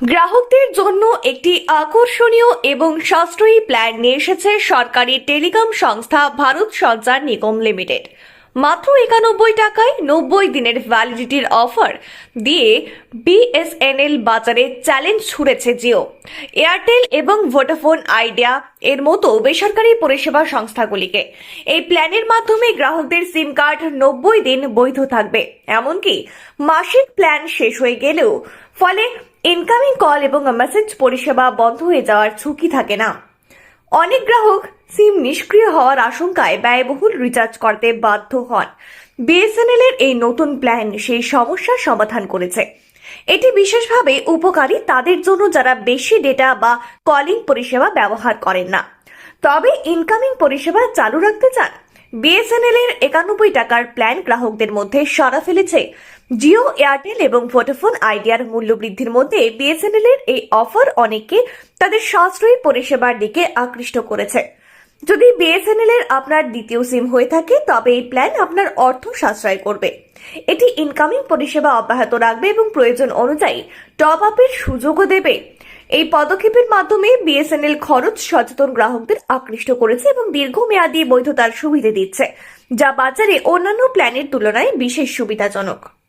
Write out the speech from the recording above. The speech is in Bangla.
গ্রাহকদের জন্য একটি আকর্ষণীয় এবং সাশ্রয়ী প্ল্যান নিয়ে এসেছে সরকারি টেলিকম সংস্থা ভারত সঞ্চার নিগম লিমিটেড। মাত্র একানব্বই টাকায় নব্বই দিনের ভ্যালিডিটির অফার দিয়ে বিএসএনএল বাজারে চ্যালেঞ্জ ছুড়েছে জিও। এয়ারটেল এবং ভোডাফোন আইডিয়া এর মতো বেসরকারি পরিষেবা সংস্থাগুলিকে। এই প্ল্যানের মাধ্যমে গ্রাহকদের সিম কার্ড নব্বই দিন বৈধ থাকবে। এমনকি মাসিক প্ল্যান শেষ হয়ে গেলেও ফলে ইনকামিং কল এবং মেসেজ পরিষেবা বন্ধ হয়ে যাওয়ার ঝুঁকি থাকে না। অনেক গ্রাহক সিম নিষ্ক্রিয় হওয়ার আশঙ্কায় ব্যয়বহুল রিচার্জ করতে বাধ্য হন। বিএসএনএল এর এই নতুন প্ল্যান সেই সমস্যার সমাধান করেছে। এটি বিশেষভাবে উপকারী তাদের জন্য যারা বেশি ডেটা বা কলিং পরিষেবা ব্যবহার করেন না। তবে ইনকামিং পরিষেবা চালু রাখতে চান? বিএসএনএল এর একানব্বই টাকার প্ল্যান গ্রাহকদের মধ্যে সরা ফেলেছে। জিও, এয়ারটেল এবং ভোটাফোন আইডিয়ার মূল্য বৃদ্ধির মধ্যে বিএসএনএল এর এই অফার অনেককে তাদের সাশ্রয়ী পরিষেবার দিকে আকৃষ্ট করেছে। যদি বিএসএনএল এর আপনার দ্বিতীয় সিম হয়ে থাকে, তবে এই প্ল্যান আপনার অর্থ সাশ্রয় করবে। এটি ইনকামিং পরিষেবা অব্যাহত রাখবে এবং প্রয়োজন অনুযায়ী টপ আপের সুযোগও দেবে। এই পদক্ষেপের মাধ্যমে বিএসএনএল খরচ সচেতন গ্রাহকদের আকৃষ্ট করেছে এবং দীর্ঘমেয়াদী বৈধতার সুবিধা দিচ্ছে, যা বাজারে অন্যান্য প্ল্যানের তুলনায় বিশেষ সুবিধাজনক।